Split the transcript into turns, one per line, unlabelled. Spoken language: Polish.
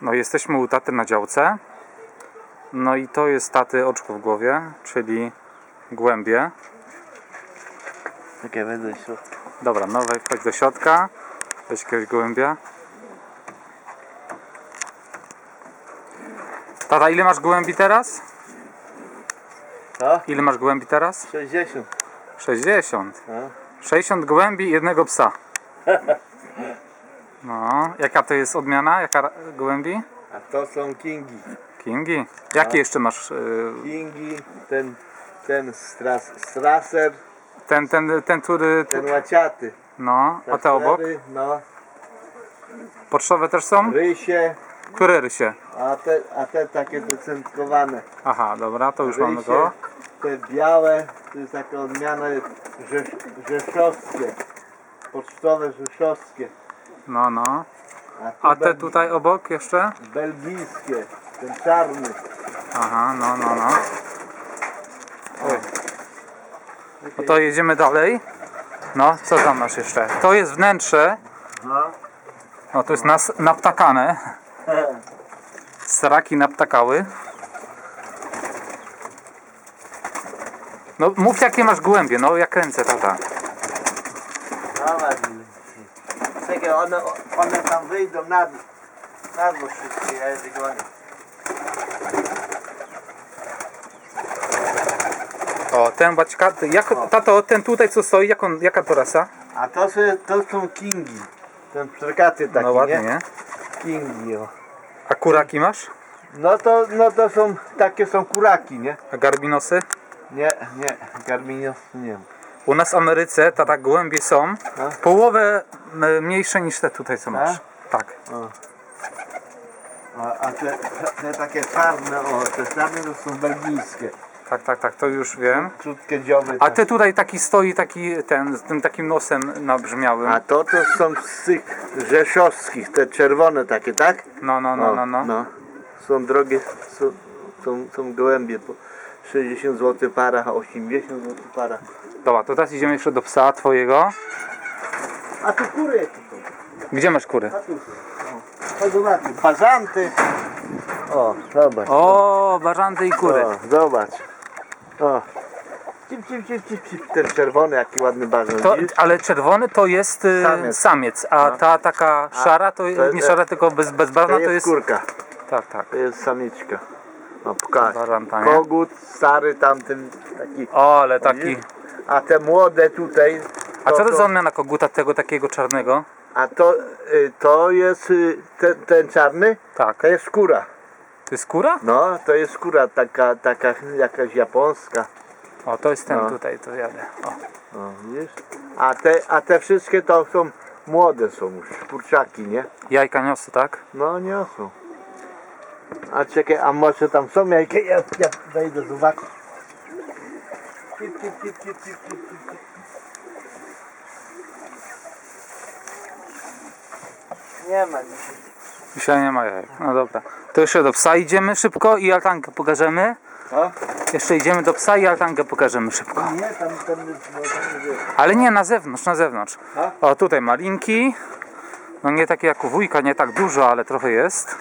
No jesteśmy u taty na działce. No i to jest taty oczko w głowie, czyli głębie.
Czekaj, wejdę do środka.
Dobra, no wejdź do środka. Weź jakiegoś gołębia. Tata, ile masz gołębi teraz?
Co?
Ile masz gołębi teraz?
60.
60.
No.
60 gołębi i jednego psa. No, jaka to jest odmiana? Jaka gołębi?
A to są kingi.
Kingi. Jakie jeszcze masz? y,
Kingi, ten, ten stras, straser,
Ten, ten, ten, który.
ten łaciaty.
No, a te obok?
No,
Pocztowe też są?
rysie,
Które rysie?
a te, a te takie decentkowane.
Aha, dobra, to już mamy
Rysie,
go.
te białe, to jest taka odmiana rzesz, rzeszowskie. Pocztowe rzeszowskie.
No, no.
tu
A te tutaj obok jeszcze?
Belgijskie, ten czarny.
Aha, no, no, no. No to jedziemy dalej. No, co tam masz jeszcze? To jest wnętrze.
No.
No, to jest nas, naptakane. Straki naptakały. No, mów jakie masz głębie, no, ja kręcę, tata.
Dawaj. Czekaj, one, one tam wyjdą na dół. Na dół wszystkie, ja je wygonię.
O, ten baćka, jak, tato, ten tutaj co stoi, jak on, jaka to rasa?
A to, są, to są kingi. Ten przerkaty taki,
No ładnie,
nie?
nie?
Kingi, o.
A kuraki masz?
No to, no to są, takie są kuraki, nie?
A garbinosy?
Nie, nie, garminios nie ma.
U nas w Ameryce tata gołębie są
No.
połowę m, mniejsze niż te tutaj co masz. Tak.
A, a te, te takie czarne, o, te czarne to są belgijskie.
Tak, tak, tak, to już wiem.
Krótkie dzioby.
A
tak.
ty tutaj taki stoi, taki ten, z tym takim nosem nabrzmiałym.
A to to są z tych rzeszowskich, te czerwone takie, tak?
No, no, no,
O,
no, no.
Są drogie, są, są, są gołębie po 60 zł para, a 80 zł para.
Dobra, to teraz idziemy jeszcze do psa twojego.
A tu kury.
Gdzie masz kury?
A tu są. Chodź zobaczyć. Bazanty. O, zobacz.
O, bażanty i kury.
O, zobacz. O. Cip, cip, cip, cip, cip. Ten czerwony, jaki ładny bazan.
To,
widzisz?
ale czerwony to jest y,
Samiec.
samiec, a
No.
ta taka szara to,
to-
nie szara, tylko bez, bezbarwna
To jest. kurka.
Tak, tak.
To jest samiczka. No, pokaż.
Nie?
Kogut, stary tamten taki.
O, ale taki.
A te młode tutaj.
A co to za odmiana koguta tego takiego czarnego?
A to, y, to jest y, ten, ten czarny,
Tak.
to jest skóra.
To jest skóra?
No, to jest skóra taka, taka jakaś japońska.
O, to jest ten
No.
tutaj, to jadę. O.
No, widzisz? A te, a te wszystkie to są młode są już, kurczaki, nie?
Jajka niosą, tak?
No nie są. A czekaj, a może tam są jajka? Ja, ja wejdę zobaczyć. Nie ma dzisiaj.
Dzisiaj nie ma jajek. No dobra. To jeszcze do psa idziemy szybko i altankę pokażemy.
O?
Jeszcze idziemy do psa i altankę pokażemy szybko.
Nie, tam, tam, tam,
Ale nie, na zewnątrz, na zewnątrz.
A?
O, tutaj malinki. No nie takie jak u wujka, nie tak dużo, ale trochę jest.